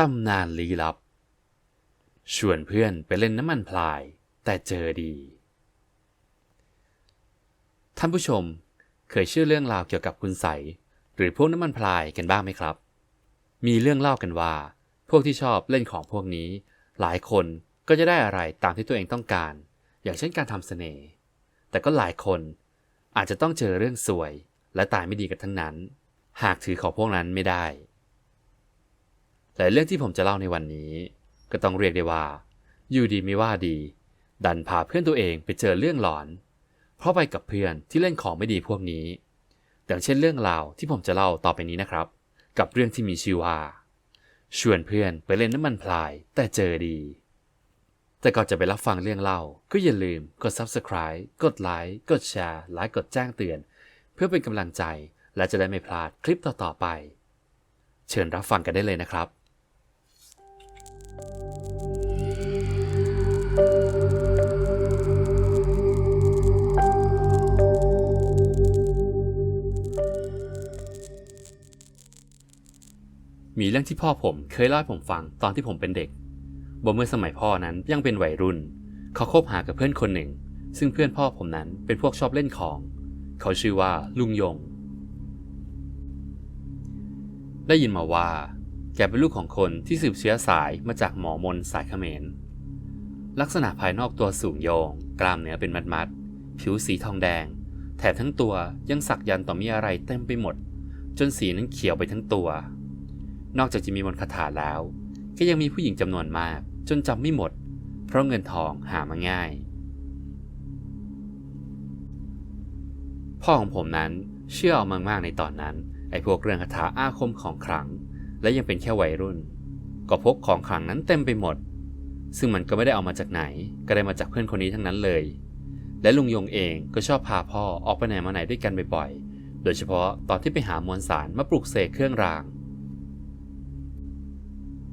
ตำนานลี้ลับ ชวนเพื่อนไปเล่นน้ำมันพลาย แต่เจอดี ท่านผู้ชมเคยเชื่อเรื่องราวเกี่ยวกับคุณใสหรือพวกน้ำมันพลายกันบ้างไหมครับ มีเรื่องเล่ากันว่า พวกที่ชอบเล่นของพวกนี้ หลายคนก็จะได้อะไรตามที่ตัวเองต้องการ อย่างเช่นการทำเสน่ห์ แต่ก็หลายคนอาจจะต้องเจอเรื่องสวยและตายไม่ดีกันทั้งนั้น หากถือของพวกนั้นไม่ได้ แต่เรื่องที่ผมจะเล่าในวันนี้ ก็ต้องเรียกได้ว่า อยู่ดีไม่ว่าดี ดันพาเพื่อนตัวเองไปเจอเรื่องหลอน เพราะไปกับเพื่อนที่เล่นของไม่ดีพวกนี้อย่างเช่นเรื่องราวที่ผมจะเล่าต่อไปนี้นะครับ กับเรื่องที่มีชื่อว่า ชวนเพื่อนไปเล่นน้ำมันพลายแต่เจอดี แต่ก่อนจะไปรับฟังเรื่องเล่า ก็อย่าลืมกด subscribe กดไลค์กดแชร์และกดแจ้งเตือน เพื่อเป็นกำลังใจและจะได้ไม่พลาดคลิปต่อๆไป เชิญรับฟังกันได้เลยนะครับ มีเรื่องที่พ่อผมเคยเล่าให้ผมฟังตอนที่ผมเป็นเด็กบอกเมื่อสมัยพ่อนั้นยังเป็นวัยรุ่น เขาคบหากับเพื่อนคนหนึ่ง ซึ่งเพื่อนพ่อผมนั้นเป็นพวกชอบเล่นของ เขาชื่อว่าลุงยง ได้ยินมาว่า แกเป็นลูกของคนที่สืบเชื้อสายมาจากหมอมนสายเขมร ลักษณะภายนอกตัวสูงโยง กล้ามเนื้อเป็นมัดๆ ผิวสีทองแดง แถมทั้งตัวยังสักยันต์ต่อมีอะไรเต็มไปหมด จนสีนั้นเขียวไปทั้งตัว นอกจากจะมีมนต์คาถาแล้ว ก็ยังมีผู้หญิงจำนวนมาก จนจำไม่หมด เพราะเงินทองหามาง่าย พ่อของผมนั้นเชื่อเอามากๆในตอนนั้น ไอ้พวกเรื่องคาถาอาคมของขลัง และยังเป็นแค่วัยรุ่น ก็พกของขลังนั้นเต็มไปหมด ซึ่งมันก็ไม่ได้เอามาจากไหน ก็ได้มาจากเพื่อนคนนี้ทั้งนั้นเลย และลุงยงเองก็ชอบพาพ่อออกไปไหนมาไหนด้วยกันบ่อยๆ โดยเฉพาะตอนที่ไปหามวลสารมาปลุกเสกเครื่องราง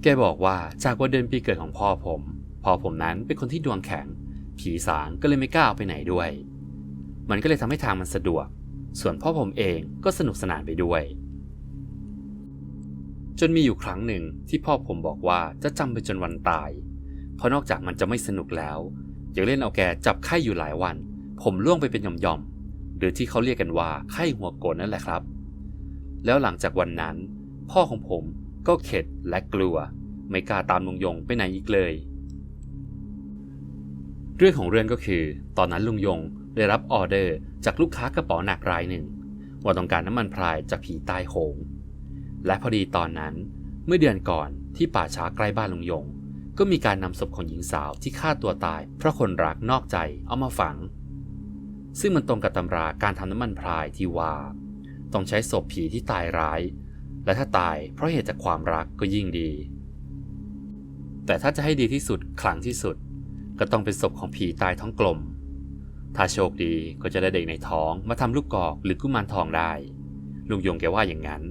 แกบอกว่าจากวันเดือนปีเกิดของพ่อผม พ่อผมนั้นเป็นคนที่ดวงแข็ง ผีสางก็เลยไม่กล้าเอาไปไหนด้วย มันก็เลยทำให้ทางมันสะดวก ส่วนพ่อผมเองก็สนุกสนานไปด้วย จนมีอยู่ครั้งหนึ่งที่พ่อผมบอกว่าจะจำไปจนวันตาย เพราะนอกจากมันจะไม่สนุกแล้วยังเล่นเอาแกจับไข้อยู่หลายวัน ผมล่วงไปเป็นหย่อมๆหรือที่เขาเรียกกันว่าไข้หัวโกนนั่นแหละครับ แล้วหลังจากวันนั้น พ่อของผม ก็เข็ดและกลัว ไม่กล้าตามลุงยงไปไหนอีกเลย เรื่องของเรื่องก็คือ ตอนนั้นลุงยงได้รับออเดอร์จากลูกค้ากระเป๋าหนักรายหนึ่ง ว่าต้องการน้ำมันพรายจากผีใตายโหงและพอดีตอนนั้น เมื่อเดือนก่อนที่ป่าช้าใกล้บ้านลุงยง ก็มีการนำศพของหญิงสาวที่ฆ่าตัวตาย เพราะคนรักนอกใจเอามาฝัง ซึ่งมันตรงกับตำราการทำน้ำมันพรายที่ว่า ต้องใช้ศพผีที่ตายร้าย และถ้าตายเพราะเหตุจากความรักก็ยิ่งดี แต่ถ้าจะให้ดีที่สุดขลังที่สุด ก็ต้องเป็นศพของผีตายท้องกลม ถ้าโชคดีก็จะได้เด็กในท้องมาทำลูกกอกหรือกุมารทองได้ ลุงยงแกว่าอย่างนั้น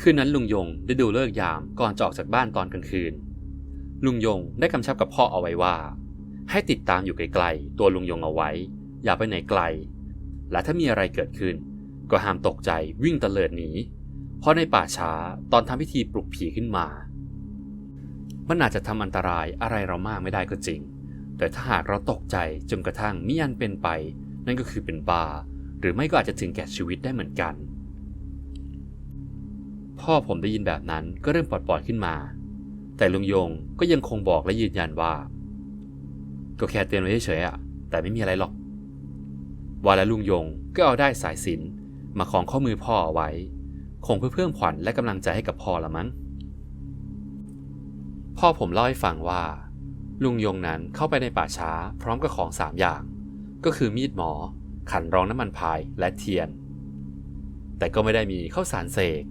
คืนนั้นลุงยงได้ดูเลิกยามก่อนจะออกจากบ้านตอนกลางคืน ลุงยงได้กำชับกับพ่อเอาไว้ว่า ให้ติดตามอยู่ไกลๆตัวลุงยงเอาไว้ อย่าไปไหนไกล และถ้ามีอะไรเกิดขึ้น ก็ห้ามตกใจวิ่งตะเลิดหนี เพราะในป่าช้าตอนทำพิธีปลุกผีขึ้นมา มันอาจจะทำอันตรายอะไรเรามากไม่ได้ก็จริง แต่ถ้าหากเราตกใจจนกระทั่งมิอันเป็นไป นั่นก็คือเป็นบาหรือไม่ก็อาจจะถึงแก่ชีวิตได้เหมือนกัน พ่อผมได้ยินแบบนั้นก็เริ่มปลอดๆขึ้นมา แต่ลุงยงก็ยังคงบอกและยืนยันว่า ก็แค่เตือนไว้เฉยๆอะแต่ไม่มีอะไรหรอกว่าแล้วลุงยงก็เอาได้สายสิน มาคล้องข้อมือพ่อเอาไว้ คงเพื่อเพิ่มขวัญและกำลังใจให้กับพ่อละมั้ง พ่อผมเล่าให้ฟังว่า ลุงยงนั้นเข้าไปในป่าช้าพร้อมกับของสามอย่าง ก็คือมีดหมอ ขันรองน้ำมันพายและเทียน แต่ก็ไม่ได้มีข้าวสารเสก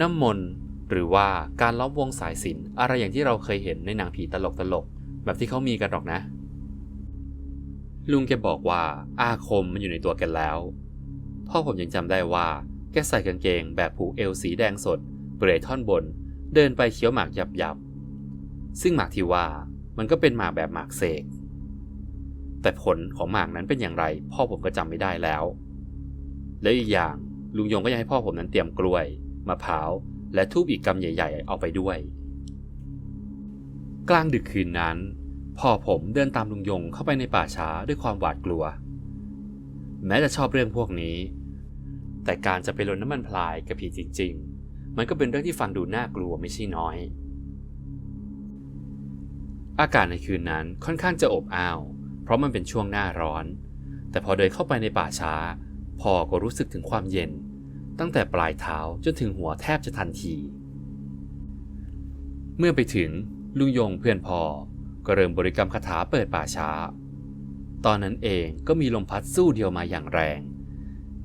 น้ำมนต์หรือว่าการล้อมวงสายสินอะไรอย่างที่เราเคยเห็นในหนังผีตลกตลกๆแบบที่เขามีกันหรอกนะ ลุงแกบอกว่าอาคมมันอยู่ในตัวแกแล้ว พ่อผมยังจำได้ว่าแกใส่กางเกงแบบผูกเอวสีแดงสด เปลือยท่อนบน เดินไปเคี้ยวหมากยับยับๆซึ่งหมากที่ว่ามันก็เป็นหมากแบบหมากเสก แต่ผลของหมากนั้นเป็นอย่างไร พ่อผมก็จำไม่ได้แล้ว และอีกอย่างลุงยงก็ยังให้พ่อผมนั้นเตรียมกล้วยมะพร้าวและทูบอีกกำใหญ่ ๆ เอาไปด้วย กลางดึกคืนนั้น พ่อผมเดินตามลุงยงเข้าไปในป่าช้าด้วยความหวาดกลัว แม้จะชอบเรื่องพวกนี้ แต่การจะไปลนน้ำมันพลายกับผีจริง ๆ มันก็เป็นเรื่องที่ฟังดูน่ากลัวไม่ใช่น้อย อากาศในคืนนั้นค่อนข้างจะอบอ้าว เพราะมันเป็นช่วงหน้าร้อน แต่พอเดินเข้าไปในป่าช้า พอก็รู้สึกถึงความเย็น ตั้งแต่ปลายเท้าจนถึงหัวแทบจะทันที เมื่อไปถึงลุงยงเพื่อนพอก็เริ่มบริกรรมคาถาเปิดป่าช้า ตอนนั้นเองก็มีลมพัดสู้เดียวมาอย่างแรง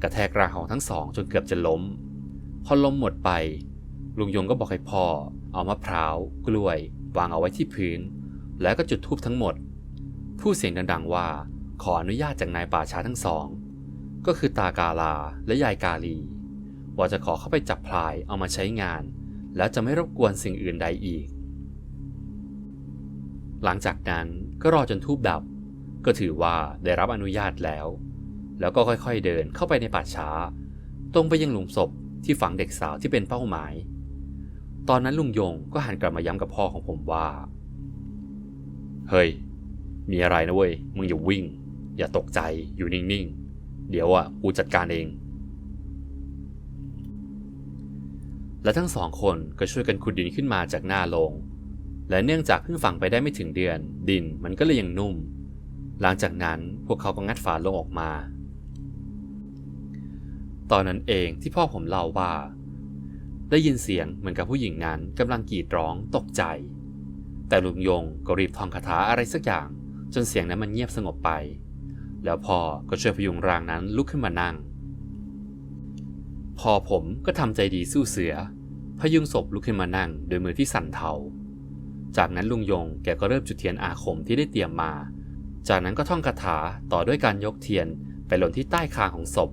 กระแทกรางของทั้งสองจนเกือบจะล้ม พอลมหมดไป ลุงยงก็บอกให้พ่อ เอามะพร้าว กล้วย วางเอาไว้ที่พื้น แล้วก็จุดธูปทั้งหมด พูดเสียงดังๆว่า ขออนุญาตจากนายป่าช้าทั้งสอง ก็คือตากาลาและยายกาลี ว่าจะขอเข้าไปจับพลายเอามาใช้งาน แล้วจะไม่รบกวนสิ่งอื่นใดอีก หลังจากนั้นก็รอจนทูบดับ ก็ถือว่าได้รับอนุญาตแล้ว แล้วก็ค่อยๆเดินเข้าไปในป่าช้า ตรงไปยังหลุมศพที่ฝังเด็กสาวที่เป็นเป้าหมาย ตอนนั้นลุงยงก็หันกลับมาย้ำกับพ่อของผมว่า เฮ้ย มีอะไรนะเว้ย มึงอย่าวิ่ง อย่าตกใจ อยู่นิ่งๆ เดี๋ยวอะกูจัดการเอง และทั้งสองคนก็ช่วยกันขุดดินขึ้นมาจากหน้าโลง และเนื่องจากเพิ่งฝังไปได้ไม่ถึงเดือน ดินมันก็เลยยังนุ่ม หลังจากนั้นพวกเขาก็งัดฝาโลงออกมา ตอนนั้นเองที่พ่อผมเล่าว่า ได้ยินเสียงเหมือนกับผู้หญิงนั้นกำลังกรีดร้องตกใจ แต่ลุงยงก็รีบท่องคาถาอะไรสักอย่าง จนเสียงนั้นมันเงียบสงบไป แล้วพ่อก็ช่วยพยุงร่างนั้นลุกขึ้นมานั่งพอผมก็ทำใจดีสู้เสือ พยุงศพลุกขึ้นมานั่งโดยมือที่สั่นเทา จากนั้นลุงยงแกก็เริ่มจุดเทียนอาคมที่ได้เตรียมมา จากนั้นก็ท่องคาถาต่อด้วยการยกเทียนไปหล่นที่ใต้คางของศพ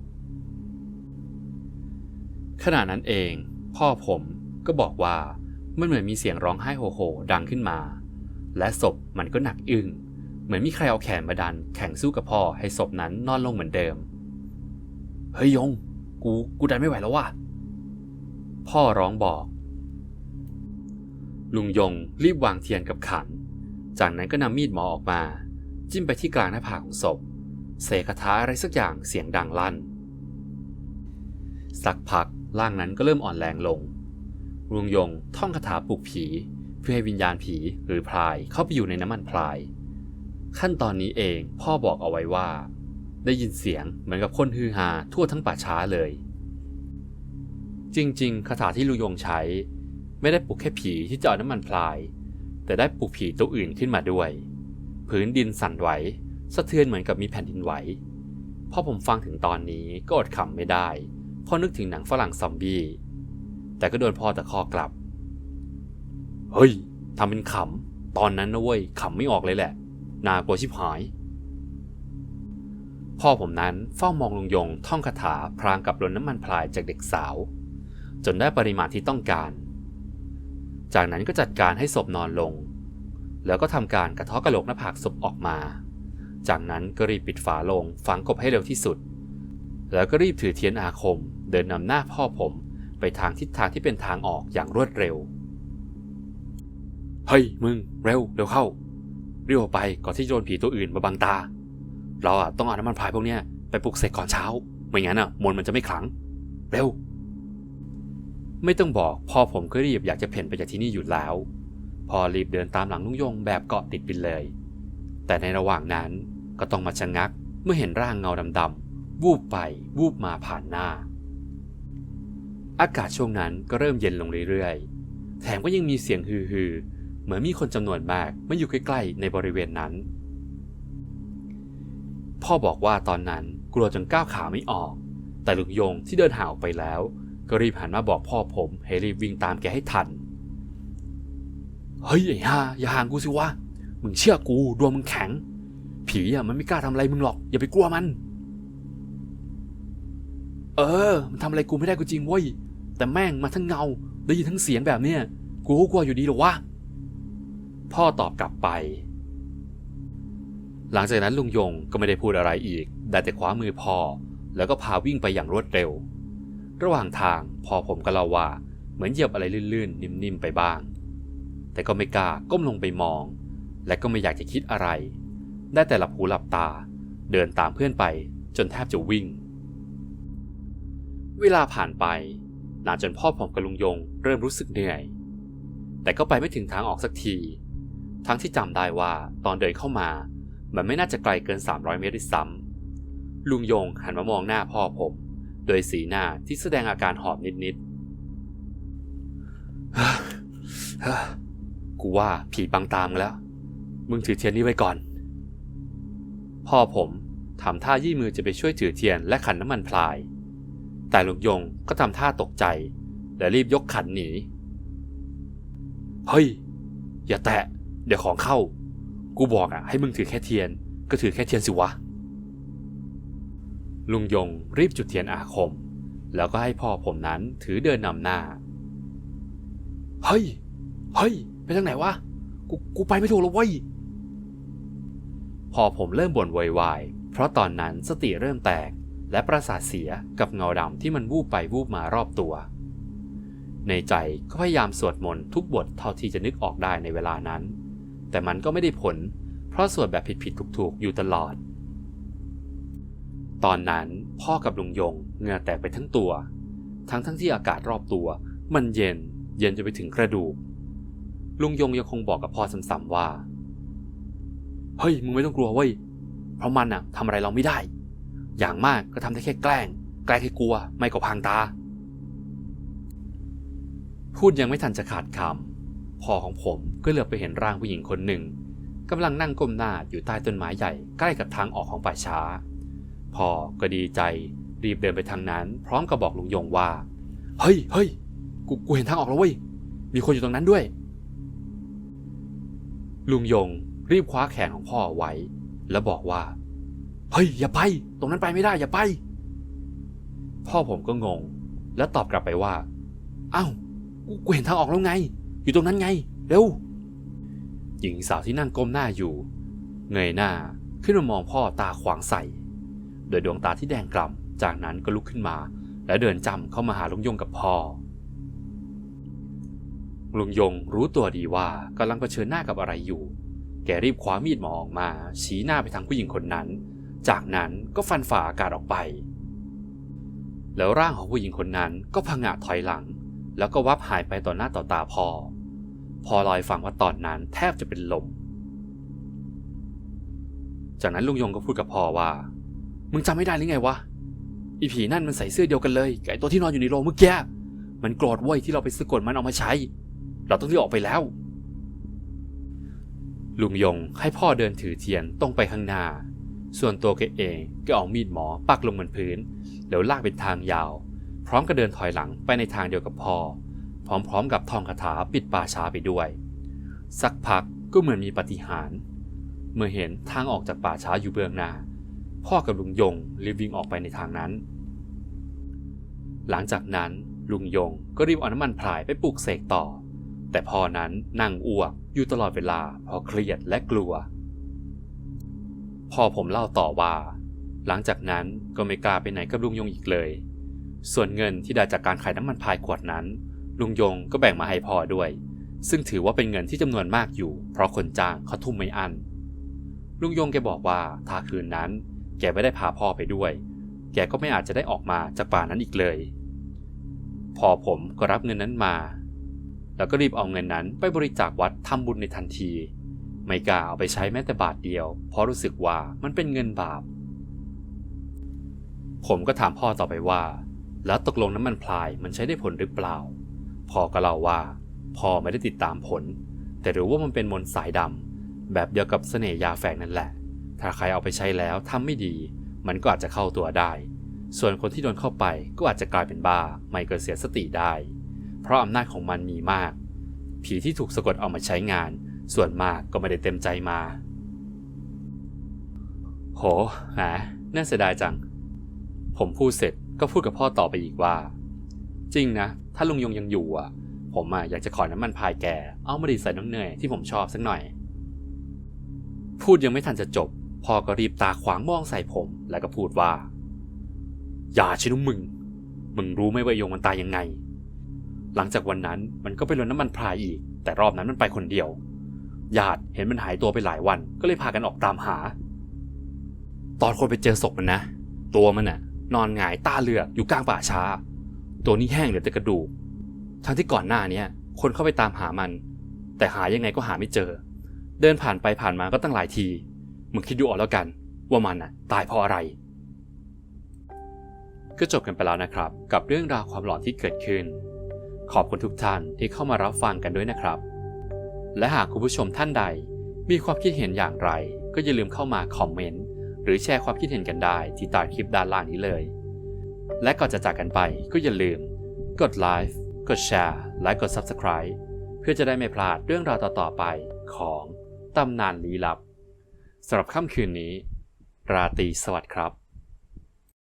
ขณะนั้นเอง พ่อผมก็บอกว่ามันเหมือนมีเสียงร้องไห้โหโหดังขึ้นมา และศพมันก็หนักอึ้งเหมือนมีใครเอาแขนมาดัน แข่งสู้กับพ่อให้ศพนั้นนอนลงเหมือนเดิม เฮ้ยยง กู กูดันไม่ไหวแล้วว่ะ พ่อร้องบอก ลุงยงรีบวางเทียนกับขัน จากนั้นก็นำมีดหมอออกมา จิ้มไปที่กลางหน้าผากของศพ เสกคาถาอะไรสักอย่างเสียงดังลั่น สักพักร่างนั้นก็เริ่มอ่อนแรงลงลุงยงท่องคาถาปลุกผี เพื่อให้วิญญาณผีหรือพลายเข้าไปอยู่ในน้ำมันพลาย ขั้นตอนนี้เองพ่อบอกเอาไว้ว่า ได้ยินเสียงเหมือนกับคนฮือฮาทั่วทั้งป่าช้าเลย จริงๆคาถาที่ลุงยงใช้ ไม่ได้ปลุกแค่ผีที่จะเอาน้ำมันพลาย แต่ได้ปลุกผีตัวอื่นขึ้นมาด้วย พื้นดินสั่นไหว สะเทือนเหมือนกับมีแผ่นดินไหว พอผมฟังถึงตอนนี้ก็อดขำไม่ได้เพราะนึกถึงหนังฝรั่งซอมบี้ แต่ก็โดนพ่อตะคอกกลับ เฮ้ยทำเป็นขำ ตอนนั้นนะเว้ยขำไม่ออกเลยแหละ นากลัวชิบหาย พ่อผมนั้นเฝ้ามองลุงยงท่องคาถาพรางกับลนน้ำมันพลายจากเด็กสาว จนได้ปริมาณที่ต้องการ จากนั้นก็จัดการให้ศพนอนลง แล้วก็ทำการกระทาะกระโหลกหน้าผากศพออกมา จากนั้นก็รีบปิดฝาลงฝังกบให้เร็วที่สุด แล้วก็รีบถือเทียนอาคม เดินนำหน้าพ่อผมไปทางทิศทางที่เป็นทางออกอย่างรวดเร็ว เฮ้ยมึง เร็วเร็วเข้าเรีบออกไปก่อนที่จะโดนผีตัวอื่นมาบังตา เราอะต้องเอาน้ำมันพายพวกเนี้ยไปปลุกเสกก่อนเช้า ไม่งั้นอะมนมันจะไม่ขลัง เร็ว ไม่ต้องบอกพ่อผมก็รีบอยากจะเพ่นไปจากที่นี่อยู่แล้ว พอรีบเดินตามหลังลุงยงแบบเกาะติดไปเลย แต่ในระหว่างนั้นก็ต้องมาชะงักเมื่อเห็นร่างเงาดำๆวูบไปวูบมาผ่านหน้า อากาศช่วงนั้นก็เริ่มเย็นลงเรื่อยๆ แถมก็ยังมีเสียงฮือๆเหมือนมีคนจำนวนมากมาอยู่ใกล้ๆในบริเวณนั้น พ่อบอกว่าตอนนั้นกลัวจนก้าวขาไม่ออก แต่ลุงยงที่เดินห่างออกไปแล้ว ก็รีบหันมาบอกพ่อผมให้รีบวิ่งตามแกให้ทัน เฮ้ยไอ้ห่าอย่าห่างกูสิวะ มึงเชื่อกูดวงมึงแข็ง ผีอะมันไม่กล้าทำอะไรมึงหรอก อย่าไปกลัวมัน เออ มันทำอะไรกูไม่ได้ก็จริงเว้ย แต่แม่งมาทั้งเงา ได้ยินทั้งเสียงแบบเนี้ย กูก็กลัวอยู่ดีหรอวะ พ่อตอบกลับไป หลังจากนั้นลุงยงก็ไม่ได้พูดอะไรอีก ได้แต่คว้ามือพ่อ แล้วก็พาวิ่งไปอย่างรวดเร็ว ระหว่างทางพ่อผมก็เล่าว่า เหมือนเหยียบอะไรลื่นๆ นิ่มๆ ไปบ้าง แต่ก็ไม่กล้าก้มลงไปมอง และก็ไม่อยากจะคิดอะไร ได้แต่หลับหูหลับตา เดินตามเพื่อนไปจนแทบจะวิ่ง เวลาผ่านไปนานจนพ่อผมกับลุงยงเริ่มรู้สึกเหนื่อย แต่ก็ไปไม่ถึงทางออกสักที ทั้งที่จำได้ว่าตอนเดินเข้ามา มันไม่น่าจะไกลเกิน 300 เมตรด้วยซ้ำลุงยงหันมามองหน้าพ่อผม โดยสีหน้าที่แสดงอาการหอบนิดๆ กูว่าผีบังตามแล้ว มึงถือเทียนนี้ไว้ก่อน พ่อผมทำท่ายี่มือจะไปช่วยถือเทียนและขันน้ำมันพลาย แต่ลุงยงก็ทำท่าตกใจ และรีบยกขันหนี เฮ้ย อย่าแตะ เดี๋ยวของเข้า กูบอกอะให้มึงถือแค่เทียน ก็ถือแค่เทียนสิวะ ลุงยงรีบจุดเทียนอาคม แล้วก็ให้พ่อผมนั้นถือเดินนำหน้า เฮ้ย เฮ้ย ไปทางไหนวะ กูกูไปไม่ถูกแล้วเว้ย พอผมเริ่มบ่นวยวายเพราะตอนนั้นสติเริ่มแตก และประสาทเสียกับเงาดำที่มันวูบไปวูบมารอบตัว ในใจก็พยายามสวดมนต์ทุกบทเท่าที่จะนึกออกได้ในเวลานั้น แต่มันก็ไม่ได้ผล เพราะสวดแบบผิดๆถูกๆอยู่ตลอด ตอนนั้นพ่อกับลุงยงเหงื่อแตกไปทั้งตัว ทั้งทั้งที่อากาศรอบตัว มันเย็น เย็นจนไปถึงกระดูก ลุงยงยังคงบอกกับพ่อซ้ำๆว่า เฮ้ย มึงไม่ต้องกลัวเว้ย เพราะมันอะทำอะไรเราไม่ได้ อย่างมากก็ทำได้แค่แกล้ง แกล้งให้กลัว ไม่ก็พังตา พูดยังไม่ทันจะขาดคำพ่อของผมก็เหลือบไปเห็นร่างผู้หญิงคนหนึ่งกำลังนั่งก้มหน้าอยู่ใต้ต้นไม้ใหญ่ใกล้กับทางออกของป่าช้า พ่อก็ดีใจรีบเดินไปทางนั้น พร้อมกับบอกลุงยงว่า เฮ้ยเฮ้ยกูกูเห็นทางออกแล้วเว้ยมีคนอยู่ตรงนั้นด้วย ลุงยงรีบคว้าแขนของพ่อไว้ แล้วบอกว่า เฮ้ย อย่าไป ตรงนั้นไปไม่ได้ อย่าไป พ่อผมก็งง แล้วตอบกลับไปว่า อ้าวกูกูเห็นทางออกแล้วไง อยู่ตรงนั้นไง เร็ว หญิงสาวที่นั่งก้มหน้าอยู่ เงยหน้าขึ้นมามองพ่อตาขวางใส่ โดยดวงตาที่แดงกล่ำจากนั้นก็ลุกขึ้นมา และเดินจำเข้ามาหาลุงยงกับพ่อ ลุงยงรู้ตัวดีว่ากำลังเผชิญหน้ากับอะไรอยู่ แกรีบคว้ามีดหมอออกมา ชี้หน้าไปทางผู้หญิงคนนั้น จากนั้นก็ฟันฝ่าอากาศออกไป แล้วร่างของผู้หญิงคนนั้นก็พังงะถอยหลัง แล้วก็วับหายไปต่อหน้าต่อตาพ่อพอลอยฟังว่าตอนนั้นแทบจะเป็นลม จากนั้นลุงยงก็พูดกับพ่อว่า มึงจำไม่ได้หรือไงวะอีผีนั่นมันใส่เสื้อเดียวกันเลยกับไอ้ตัวที่นอนอยู่ในโรงเมื่อกี้มันโกรธเว้ยที่เราไปสะกดมันเอามาใช้ เราต้องรีบออกไปแล้ว ลุงยงให้พ่อเดินถือเทียนตรงไปข้างหน้า ส่วนตัวแกเองก็เอามีดหมอปักลงบนพื้น แล้วลากเป็นทางยาว พร้อมกับเดินถอยหลังไปในทางเดียวกับพ่อ พร้อมๆกับทองคาถาปิดป่าช้าไปด้วย สักพักก็เหมือนมีปาฏิหารย์เมื่อเห็นทางออกจากป่าช้าอยู่เบื้องหน้า พ่อกับลุงยงรีบวิ่งออกไปในทางนั้น หลังจากนั้นลุงยงก็รีบเอาน้ำมันพรายไปปลูกเสกต่อ แต่พ่อนั้นนั่งอ้วกอยู่ตลอดเวลาเพราะเครียดและกลัวพ่อผมเล่าต่อว่า หลังจากนั้นก็ไม่กล้าไปไหนกับลุงยงอีกเลย ส่วนเงินที่ได้จากการขายน้ำมันพายขวดนั้น ลุงยงก็แบ่งมาให้พ่อด้วย ซึ่งถือว่าเป็นเงินที่จำนวนมากอยู่ เพราะคนจ้างเขาทุ่มไม่อันลุงยงแกบอกว่าถ้าคืนนั้น แกไม่ได้พาพ่อไปด้วย แกก็ไม่อาจจะได้ออกมาจากป่านั้นอีกเลย พอผมก็รับเงินนั้นมา แล้วก็รีบเอาเงินนั้นไปบริจาควัดทำบุญในทันที ไม่กล้าเอาไปใช้แม้แต่บาทเดียว เพราะรู้สึกว่ามันเป็นเงินบาป ผมก็ถามพ่อต่อไปว่า แล้วตกลงน้ำมันพลายมันใช้ได้ผลหรือเปล่า พ่อก็เล่าว่า พ่อไม่ได้ติดตามผล แต่รู้ว่ามันเป็นมนต์สายดำแบบเดียวกับเสน่ห์ยาแฝงนั่นแหละ ถ้าใครเอาไปใช้แล้วทำไม่ดี มันก็อาจจะเข้าตัวได้ ส่วนคนที่โดนเข้าไปก็อาจจะกลายเป็นบ้าไม่เกิดเสียสติได้ เพราะอำนาจของมันมีมาก ผีที่ถูกสะกดเอามาใช้งาน ส่วนมากก็ไม่ได้เต็มใจมา โหแหมน่าเสียดายจัง ผมพูดเสร็จก็พูดกับพ่อต่อไปอีกว่า จริงนะ ถ้าลุงยงยังอยู่อะ ผมอะอยากจะขอน้ำมันพายแก เอามาดีใส่น้ำเนยที่ผมชอบสักหน่อย พูดยังไม่ทันจะจบ พ่อก็รีบตาขวางมองใส่ผมแล้วก็พูดว่า อย่าชินุมึง มึงรู้ไหมว่ายงมันตายยังไง หลังจากวันนั้นมันก็ไปลดน้ำมันพรายอีก แต่รอบนั้นมันไปคนเดียวญาติเห็นมันหายตัวไปหลายวันก็เลยพากันออกตามหา ตอนคนไปเจอศพมันนะ ตัวมันน่ะ นอนหงายตาเลือกอยู่กลางป่าช้า ตัวนี้แห้งเหลือแต่กระดูกทั้งที่ก่อนหน้าเนี้คนเข้าไปตามหามัน แต่หายังไงก็หาไม่เจอ เดินผ่านไปผ่านมาก็ตั้งหลายทีมึงคิดดูเอาแล้วกัน ว่ามันน่ะ ตายเพราะอะไร ก็จบกันไปแล้วนะครับ กับเรื่องราวความหลอนที่เกิดขึ้น ขอบคุณทุกท่านที่เข้ามารับฟังกันด้วยนะครับ และหากคุณผู้ชมท่านใดมีความคิดเห็นอย่างไร ก็อย่าลืมเข้ามาคอมเมนต์หรือแชร์ความคิดเห็นกันได้ที่ใต้คลิปด้านล่างนี้เลย และก่อนจะจากกันไปก็อย่าลืม กดไลค์กดแชร์และกด Subscribe เพื่อจะได้ไม่พลาดเรื่องราวต่อๆไปของตำนานลี้ลับสำหรับค่ำคืนนี้ ราตรีสวัสดิ์ครับ